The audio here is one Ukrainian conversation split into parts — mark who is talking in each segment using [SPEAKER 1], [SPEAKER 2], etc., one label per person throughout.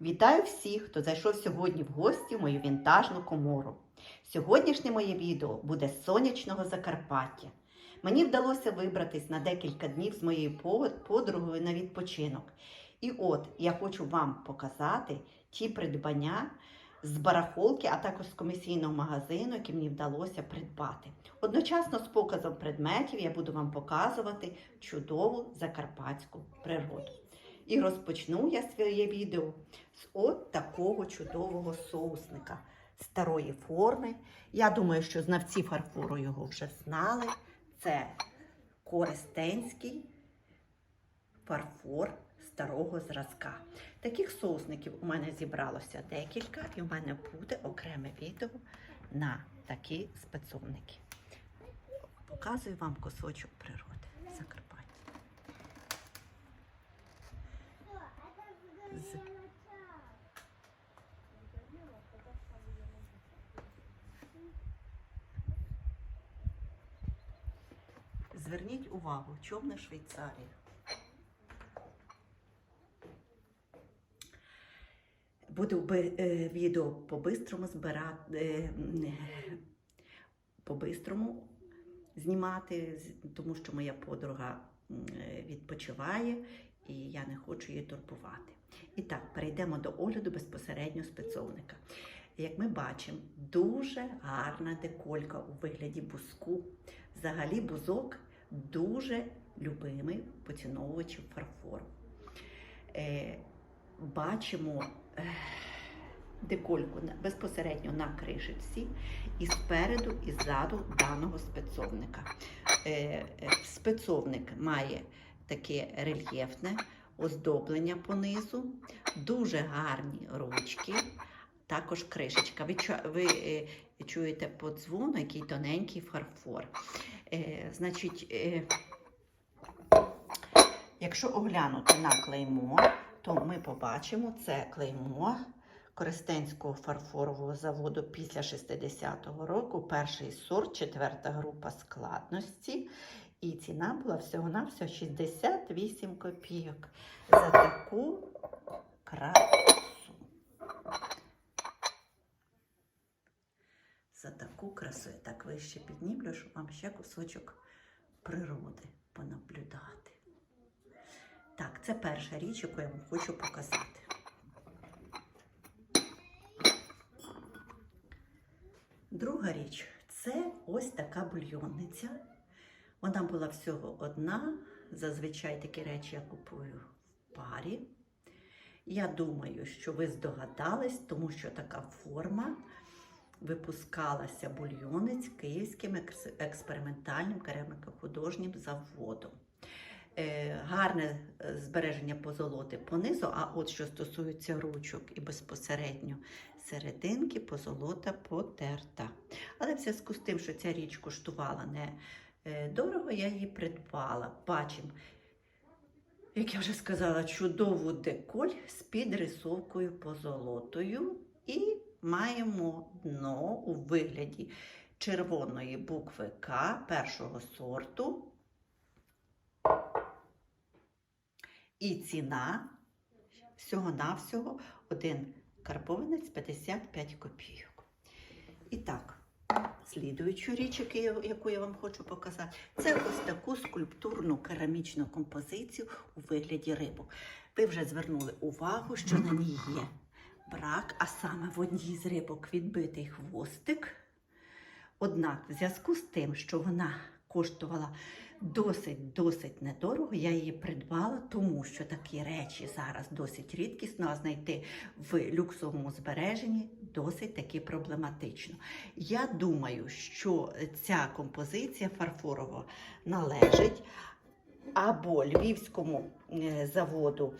[SPEAKER 1] Вітаю всіх, хто зайшов сьогодні в гості в мою вінтажну комору. Сьогоднішнє моє відео буде з сонячного Закарпаття. Мені вдалося вибратись на декілька днів з моєю подругою на відпочинок. І от я хочу вам показати ті придбання з барахолки, а також з комісійного магазину, які мені вдалося придбати. Одночасно з показом предметів я буду вам показувати чудову закарпатську природу. І розпочну я своє відео з от такого чудового соусника старої форми. Я думаю, що знавці фарфору його вже знали. Це Коростенський фарфор старого зразка. Таких соусників у мене зібралося декілька, і в мене буде окреме відео на такі спецовники. Показую вам кусочок природи Закарпаття. З Зверніть увагу, човни Швейцарії. Буду е, відео по-бистрому збирати, е, по-бистрому знімати, тому що моя подруга е, відпочиває і я не хочу її турбувати. І так, перейдемо до огляду безпосередньо спецовника. Як ми бачимо, дуже гарна деколька у вигляді буску. Взагалі, бузок дуже любимий поціновувачів фарфору. Е, бачимо е, декольку безпосередньо на кришечці і спереду, і ззаду даного спецовника. Е, е, спецовник має таке рельєфне оздоблення по низу, дуже гарні ручки, також кришечка. Ви, ви е, чуєте по дзвону, який тоненький фарфор. Е, значить, е, якщо оглянути на клеймо, то ми побачимо це клеймо Коростенського фарфорового заводу після 60-го року, перший сорт, четверта група складності. І ціна була всього-навсього 68 копійок за таку красу. За таку красу. Я так вище піднімлю, щоб вам ще кусочок природи понаблюдати. Так, це перша річ, яку я вам хочу показати. Друга річ це ось така бульйонниця. Вона була всього одна. Зазвичай такі речі я купую в парі. Я думаю, що ви здогадались, тому що така форма випускалася бульйонець Київським експериментальним кераміко-художнім заводом. Е, гарне е, збереження позолоти понизу, а от що стосується ручок і безпосередньо серединки, позолота потерта. Але в зв'язку з тим, що ця річ коштувала не дорого, я її придбала. Бачимо, як я вже сказала, чудову деколь з підрисовкою позолотою. І маємо дно у вигляді червоної букви К першого сорту. І ціна всього-навсього один карбованець 55 копійок. І так, слідуючу річ, яку я- вам хочу показати, це ось таку скульптурну керамічну композицію у вигляді рибок. Ви вже звернули увагу, що на ній є брак, а саме в одній з рибок відбитий хвостик. Однак, в зв'язку з тим, що вона коштувала досить-досить недорого, я її придбала, тому що такі речі зараз досить рідкісно, а знайти в люксовому збереженні досить таки проблематично. Я думаю, що ця композиція фарфорова належить або львівському е, заводу.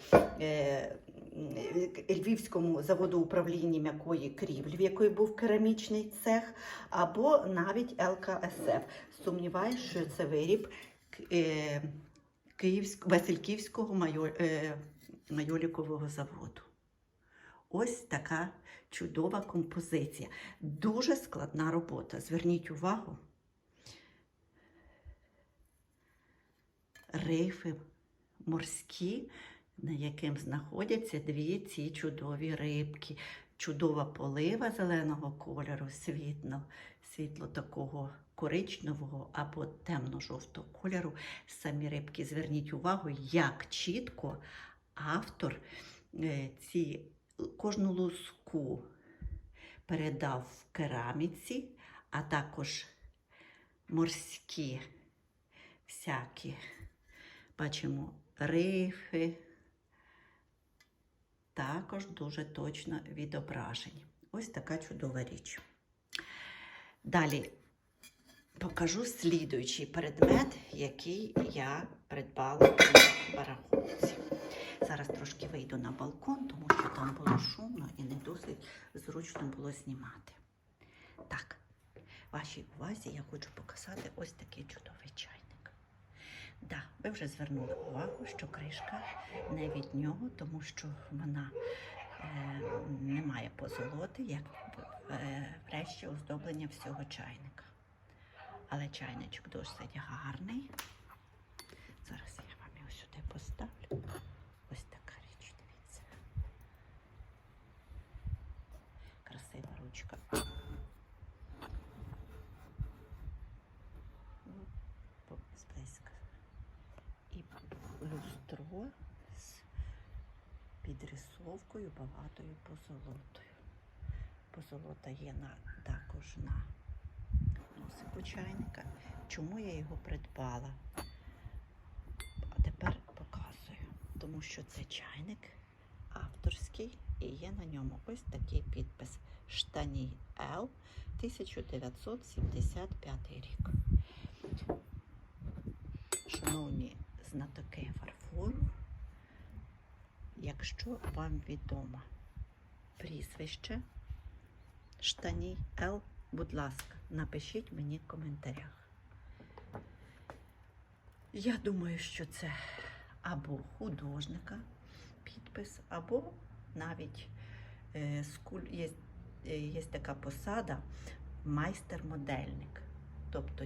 [SPEAKER 1] Е, Львівському заводу управління м'якої крівлі, в якої був керамічний цех, або навіть ЛКСФ. Сумніваюсь, що це виріб е, Київськ... Васильківського е, майолікового заводу. Ось така чудова композиція. Дуже складна робота. Зверніть увагу. Рифи морські на яким знаходяться дві ці чудові рибки. Чудова полива зеленого кольору, світло, світло такого коричневого або темно-жовтого кольору. Самі рибки, зверніть увагу, як чітко автор е, ці, кожну луску передав в кераміці, а також морські всякі, бачимо, рифи, також дуже точно відображені. Ось така чудова річ. Далі покажу слідуючий предмет, який я придбала у барахолці. Зараз трошки вийду на балкон, тому що там було шумно і не досить зручно було знімати. Так, вашій увазі я хочу показати ось такий чудовий чайник. Да, ви вже звернули увагу, що кришка не від нього, тому що вона е, не має позолоти, як е, врешті оздоблення всього чайника. Але чайничок досить гарний. Зараз я вам його сюди поставлю. Ось така річ, дивіться. Красива ручка. Ну, по- зблизька. І люстро з підрисовкою багатою позолотою. Позолота є на, також на носику чайника. Чому я його придбала? А тепер показую. Тому що це чайник авторський і є на ньому ось такий підпис Штаній Л 1975 рік. Знатоки фарфору, якщо вам відомо прізвище Штаній Л, будь ласка, напишіть мені в коментарях. Я думаю, що це або художника підпис, або навіть е, скуль... є, е, є така посада майстер-модельник. Тобто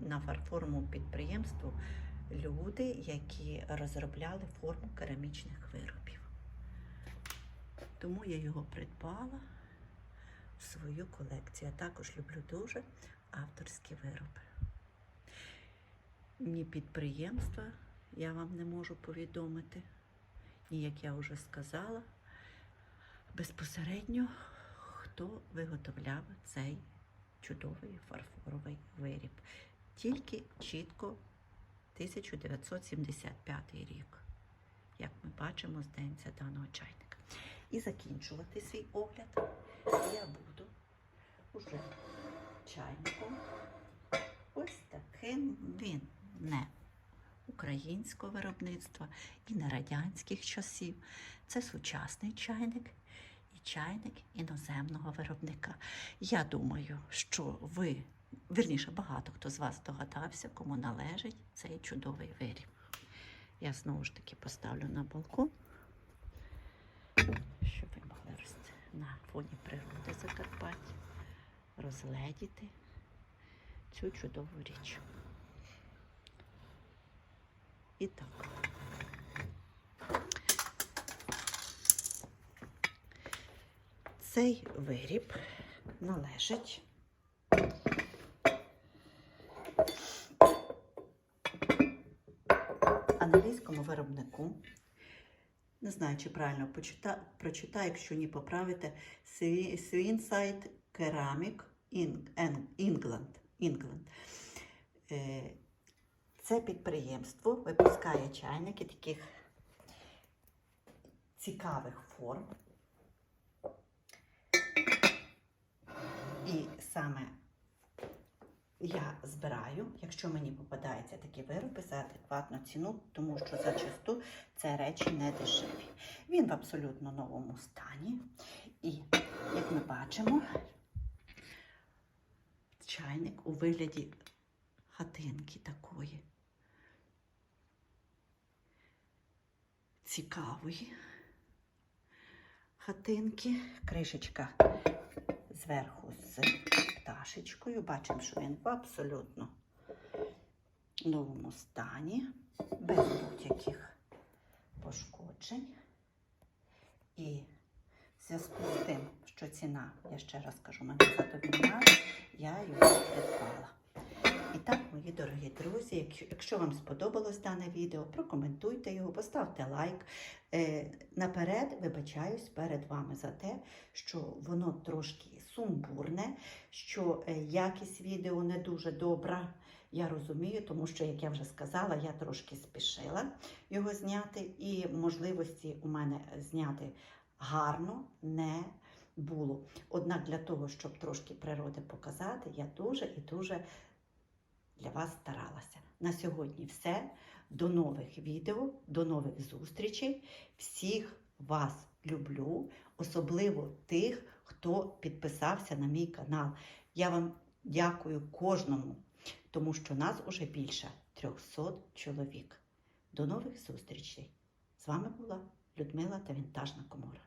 [SPEAKER 1] на фарфоровому підприємству люди, які розробляли форму керамічних виробів. Тому я його придбала в свою колекцію. Я також люблю дуже авторські вироби. Ні підприємства я вам не можу повідомити, ні, як я вже сказала, безпосередньо хто виготовляв цей чудовий фарфоровий виріб. Тільки чітко 1975 рік, як ми бачимо, здається даного чайника. І закінчувати свій огляд я буду уже чайником. Ось таким він не українського виробництва і не радянських часів. Це сучасний чайник і чайник іноземного виробника. Я думаю, що ви, вірніше, багато хто з вас догадався, кому належить цей чудовий виріб. Я знову ж таки поставлю на балкон, щоб ви могли на фоні природи Закарпаття розгледіти цю чудову річ. І так. Цей виріб належить англійському виробнику. Не знаю, чи правильно почита, прочитаю, якщо ні поправите. Eng- England. England. Е, Це підприємство випускає чайники таких цікавих форм. І саме я збираю, якщо мені попадаються такі вироби за адекватну ціну, тому що зачасту це речі не дешеві. Він в абсолютно новому стані. І, як ми бачимо, чайник у вигляді хатинки такої. Цікавої хатинки. Кришечка зверху з пташечкою. Бачимо, що він в абсолютно новому стані, без будь-яких пошкоджень. І в зв'язку з тим, що ціна, я ще раз кажу, мене задовільняє, я його придбала. І так, мої дорогі друзі, якщо, вам сподобалось дане відео, прокоментуйте його, поставте лайк. Е, наперед вибачаюсь перед вами за те, що воно трошки сумбурне, що е, якість відео не дуже добра. Я розумію, тому що, як я вже сказала, я трошки спішила його зняти, і можливості у мене зняти гарно не було. Однак для того, щоб трошки природи показати, я дуже і дуже для вас старалася. На сьогодні все. До нових відео, до нових зустрічей. Всіх вас люблю, особливо тих, хто підписався на мій канал. Я вам дякую кожному, тому що нас уже більше 300 чоловік. До нових зустрічей! З вами була Людмила та Вінтажна Комора.